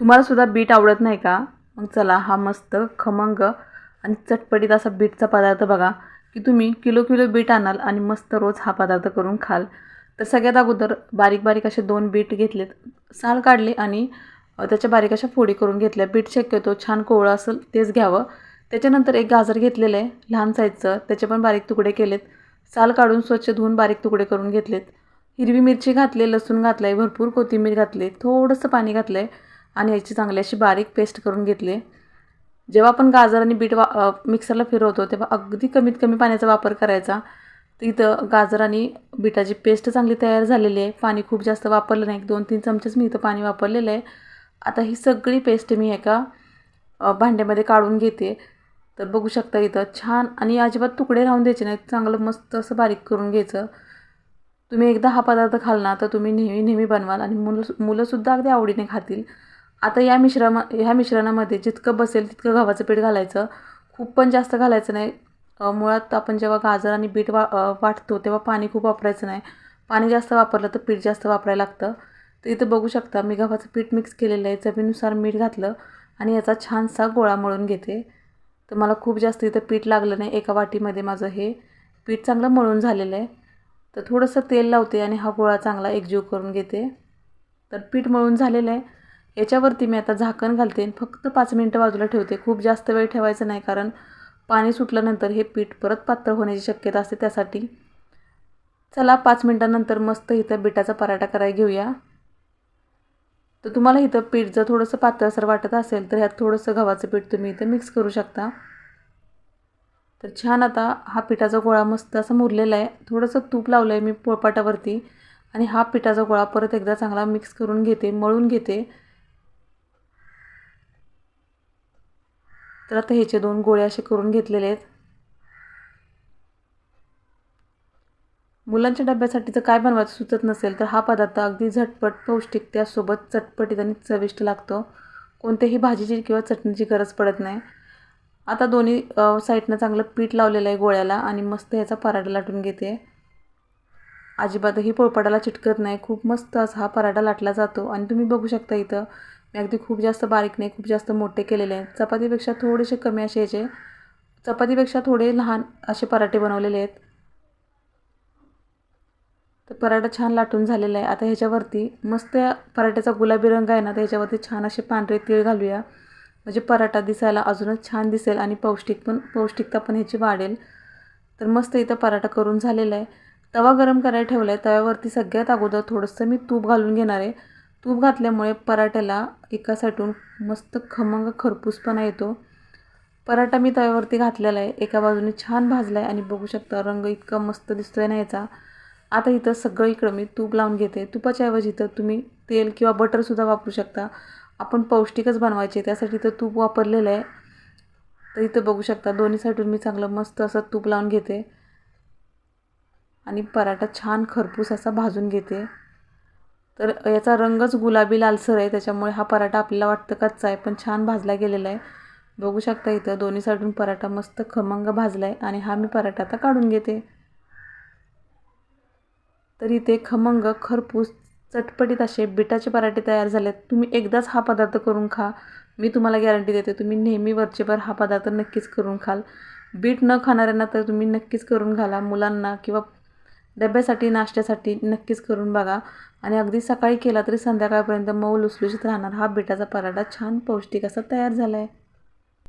तुम्हालासुद्धा bit आवडत नाही का? मग चला हा मस्त खमंग आणि चटपटीत असा बीटचा पदार्थ बघा की तुम्ही किलो किलो बीट आणाल आणि मस्त रोज हा पदार्थ करून खाल. तर सगळ्यात अगोदर बारीक बारीक असे दोन बीट घेतलेत. साल काढले आणि त्याच्या बारीक अशा फोडी करून घेतल्या. बीट शक्यतो छान कोवळं असेल तेच घ्यावं. त्याच्यानंतर एक गाजर घेतलेलं आहे लहान साईजचं त्याचे पण बारीक तुकडे केलेत. साल काढून स्वच्छ धुवून बारीक तुकडे करून घेतलेत. हिरवी मिरची घातली लसूण घातलं आहे भरपूर कोथिंबीर घातली थोडंसं पाणी घातलं आहे आणि याची चांगली अशी बारीक पेस्ट करून घेतली. जेव्हा आपण गाजर आणि बीट वा मिक्सरला फिरवतो तेव्हा अगदी कमीत कमी पाण्याचा वापर करायचा. तर इथं गाजर आणि बीटाची पेस्ट चांगली तयार झालेली आहे. पाणी खूप जास्त वापरलं नाही. एक दोन तीन चमचेच मी इथं पाणी वापरलेलं आहे. आता ही सगळी पेस्ट मी एका भांड्यामध्ये काढून घेते. तर बघू शकता इथं छान आणि अजिबात तुकडे राहून द्यायचे नाहीत. चांगलं मस्त असं बारीक करून घ्यायचं. तुम्ही एकदा हा पदार्थ खाल ना तर तुम्ही नेहमी नेहमी बनवाल आणि मुलं मुलंसुद्धा अगदी आवडीने खातील. आता या मिश्रमा ह्या मिश्रणामध्ये जितकं बसेल तितकं गव्हाचं पीठ घालायचं. खूप पण जास्त घालायचं नाही. मुळात आपण जेव्हा गाजर आणि बीट वा वाटतो तेव्हा पाणी खूप वापरायचं नाही. पाणी जास्त वापरलं तर पीठ जास्त वापरायला लागतं. तर इथं बघू शकता मी गव्हाचं पीठ मिक्स केलेलं आहे. चवीनुसार मीठ घातलं आणि याचा छानसा गोळा मळून घेते. तर मला खूप जास्त इथं पीठ लागलं नाही एका वाटीमध्ये माझं हे. पीठ चांगलं मळून झालेलं आहे. तर थोडंसं तेल लावते आणि हा गोळा चांगला एकजीव करून घेते. तर पीठ मळून झालेलं आहे. याच्यावरती मी आता झाकण घालते फक्त पाच मिनटं बाजूला ठेवते. खूप जास्त वेळ ठेवायचं नाही कारण पाणी सुटल्यानंतर हे पीठ परत पातळ होण्याची शक्यता असते त्यासाठी. चला पाच मिनटानंतर मस्त इथं बिटाचा पराठा करायला घेऊया. तर तुम्हाला इथं पीठ जर थोडंसं पातळसर वाटत असेल तर ह्यात थोडंसं गव्हाचं पीठ तुम्ही इथं मिक्स करू शकता. तर छान आता हा पिठाचा गोळा मस्त असा मुरलेला आहे. थोडंसं तूप लावलं आहे मी पोळपाटावरती आणि हा पिठाचा गोळा परत एकदा चांगला मिक्स करून घेते मळून घेते. तर आता ह्याचे दोन गोळे असे करून घेतलेले आहेत. मुलांच्या डब्यासाठी जर काय बनवायचं सुचत नसेल तर हा पदार्थ अगदी झटपट पौष्टिक त्यासोबत चटपटीत आणि चविष्ट लागतो. कोणत्याही भाजीची किंवा चटणीची गरज पडत नाही. आता दोन्ही साईडनं चांगलं पीठ लावलेलं आहे गोळ्याला आणि मस्त ह्याचा पराठा लाटून घेते. अजिबातही पोळपाटाला चिटकत नाही. खूप मस्त असा हा पराठा लाटला जातो आणि तुम्ही बघू शकता इथं अगदी खूप जास्त बारीक नाही खूप जास्त मोठे केलेले आहेत. चपातीपेक्षा थोडेसे कमी असे याचे. चपातीपेक्षा थोडे लहान असे पराठे बनवलेले आहेत. तर पराठा छान लाटून झालेला आहे. आता ह्याच्यावरती मस्त पराठ्याचा गुलाबी रंग आहे ना तर ह्याच्यावरती छान असे पांढरे तीळ घालूया. म्हणजे पराठा दिसायला अजूनच छान दिसेल आणि पौष्टिक पण पौष्टिकता पण ह्याची वाढेल. तर मस्त इथं पराठा करून झालेला आहे. तवा गरम करायला ठेवला आहे तव्यावरती सगळ्यात अगोदर थोडंसं मी तूप घालून घेणार आहे. तूप घातल्यामुळे पराठ्याला एका साठून मस्त खमंग खरपूसपणा येतो. पराठा मी तव्यावरती घातलेला आहे. एका बाजूने छान भाजला आहे आणि बघू शकता रंग इतका मस्त दिसतोय ना याचा. आता इथं सगळं इकडं मी तूप लावून घेते. तुपाच्या ऐवजी इथं तुम्ही तेल किंवा बटरसुद्धा वापरू शकता. आपण पौष्टिकच बनवायचे त्यासाठी इथं तूप वापरलेलं आहे. तर इथं बघू शकता दोन्ही साईडून मी चांगलं मस्त असं तूप लावून घेते. आणि पराठा छान खरपूस असा भाजून घेते. तर याचा रंगच गुलाबी लालसर आहे. त्याच्यामुळे हा पराठा आपल्याला वाटतं कच्चा आहे पण छान भाजला गेलेला आहे. बघू शकता इथं दोन्ही साईडून पराठा मस्त खमंग भाजला आहे आणि हा मी पराठा आता काढून घेते. तर इथे खमंग खरपूस चटपटीत असे बिटाचे पराठे तयार झालेत. तुम्ही एकदाच हा पदार्थ करून खा. मी तुम्हाला गॅरंटी देते तुम्ही नेहमी वरचेभर हा पदार्थ नक्कीच करून खाल. बीट न खाणाऱ्यांना तर तुम्ही नक्कीच करून घाला. मुलांना किंवा डब्यासाठी नाश्त्यासाठी नक्कीच करून बघा. आणि अगदी सकाळी केला तरी संध्याकाळपर्यंत मऊ लुसलुशीत राहणार हा बिटाचा पराठा छान पौष्टिक असा तयार झाला आहे